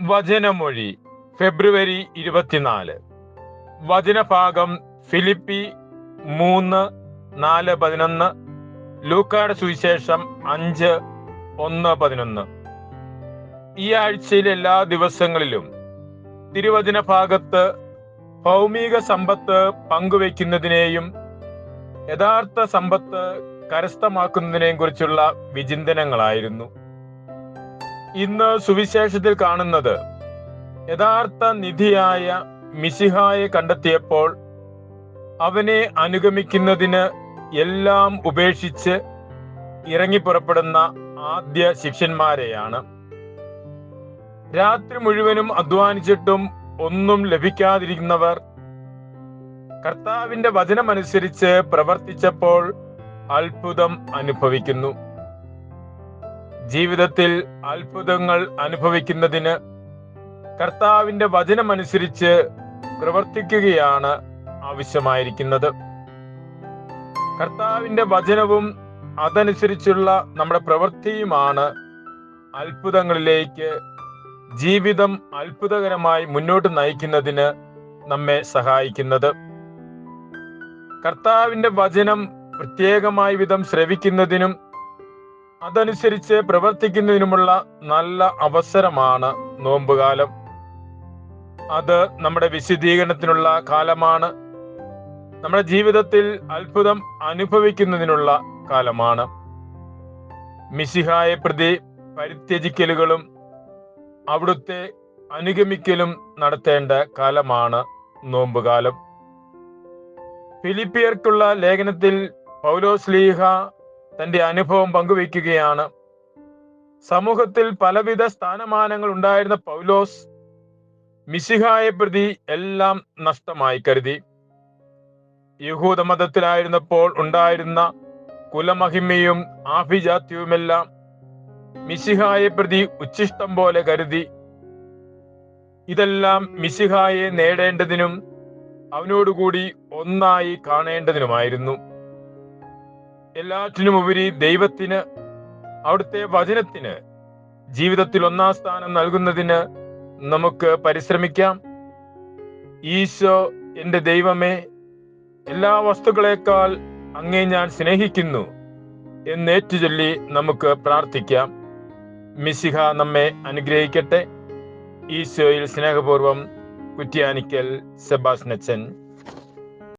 വചനമൊഴി ഫെബ്രുവരി ഇരുപത്തിനാല്. വചനഭാഗം ഫിലിപ്പി മൂന്ന് നാല് പതിനൊന്ന് ലൂക്കാട് സുവിശേഷം അഞ്ച് ഒന്ന് പതിനൊന്ന്. ഈ ആഴ്ചയിലെ എല്ലാ ദിവസങ്ങളിലും തിരുവചന ഭാഗത്ത് ഭൗമിക സമ്പത്ത് പങ്കുവയ്ക്കുന്നതിനെയും യഥാർത്ഥ സമ്പത്ത് കരസ്ഥമാക്കുന്നതിനെയും കുറിച്ചുള്ള വിചിന്തനങ്ങളായിരുന്നു. ഇന്ന് സുവിശേഷത്തിൽ കാണുന്നത് യഥാർത്ഥ നിധിയായ മിശിഹായെ കണ്ടെത്തിയപ്പോൾ അവനെ അനുഗമിക്കുന്നതിന് എല്ലാം ഉപേക്ഷിച്ച് ഇറങ്ങിപ്പുറപ്പെടുന്ന ആദ്യ ശിഷ്യന്മാരെയാണ്. രാത്രി മുഴുവനും അധ്വാനിച്ചിട്ടും ഒന്നും ലഭിക്കാതിരിക്കുന്നവർ കർത്താവിന്റെ വചനമനുസരിച്ച് പ്രവർത്തിച്ചപ്പോൾ അത്ഭുതം അനുഭവിക്കുന്നു. ജീവിതത്തിൽ അത്ഭുതങ്ങൾ അനുഭവിക്കുന്നതിന് കർത്താവിന്റെ വചനമനുസരിച്ച് പ്രവർത്തിക്കുകയാണ് ആവശ്യമായിരിക്കുന്നത്. കർത്താവിന്റെ വചനവും അതനുസരിച്ചുള്ള നമ്മുടെ പ്രവൃത്തിയുമാണ് അത്ഭുതങ്ങളിലേക്ക് ജീവിതം അത്ഭുതകരമായി മുന്നോട്ട് നയിക്കുന്നതിന് നമ്മെ സഹായിക്കുന്നത്. കർത്താവിന്റെ വചനം പ്രത്യേകമായ വിധം ശ്രവിക്കുന്നതിനും അതനുസരിച്ച് പ്രവർത്തിക്കുന്നതിനുമുള്ള നല്ല അവസരമാണ് നോമ്പുകാലം. അത് നമ്മുടെ വിശദീകരണത്തിനുള്ള കാലമാണ്. നമ്മുടെ ജീവിതത്തിൽ അത്ഭുതം അനുഭവിക്കുന്നതിനുള്ള കാലമാണ്. മിശിഹായെ പ്രതി പരിത്യജിക്കലുകളും അവിടുത്തെ അനുഗമിക്കലും നടത്തേണ്ട കാലമാണ് നോമ്പുകാലം. ഫിലിപ്പിയർക്കുള്ള ലേഖനത്തിൽ പൗലോസ് ലീഹ തന്റെ അനുഭവം പങ്കുവയ്ക്കുകയാണ്. സമൂഹത്തിൽ പലവിധ സ്ഥാനമാനങ്ങൾ ഉണ്ടായിരുന്ന പൗലോസ് മിശിഹായെ പ്രതി എല്ലാം നഷ്ടമായി കരുതി. യഹൂദ മതത്തിലായിരുന്നപ്പോൾ ഉണ്ടായിരുന്ന കുലമഹിമയും ആഭിജാത്യവുമെല്ലാം മിശിഹായെ പ്രതി ഉച്ഛിഷ്ടം പോലെ കരുതി. ഇതെല്ലാം മിശിഹായെ നേടേണ്ടതിനും അവനോടുകൂടി ഒന്നായി കാണേണ്ടതിനുമായിരുന്നു. എല്ലാറ്റിനുമുപരി ദൈവത്തിന് അവിടുത്തെ വചനത്തിന് ജീവിതത്തിൽ ഒന്നാം സ്ഥാനം നൽകുന്നതിന് നമുക്ക് പരിശ്രമിക്കാം. ഈശോ എന്റെ ദൈവമേ എല്ലാ വസ്തുക്കളേക്കാൾ അങ്ങേ ഞാൻ സ്നേഹിക്കുന്നു എന്നേറ്റുചൊല്ലി നമുക്ക് പ്രാർത്ഥിക്കാം. മിശിഹ നമ്മെ അനുഗ്രഹിക്കട്ടെ. ഈശോയിൽ സ്നേഹപൂർവം കുറ്റ്യാനിക്കൽ സെബാസ്നച്ചൻ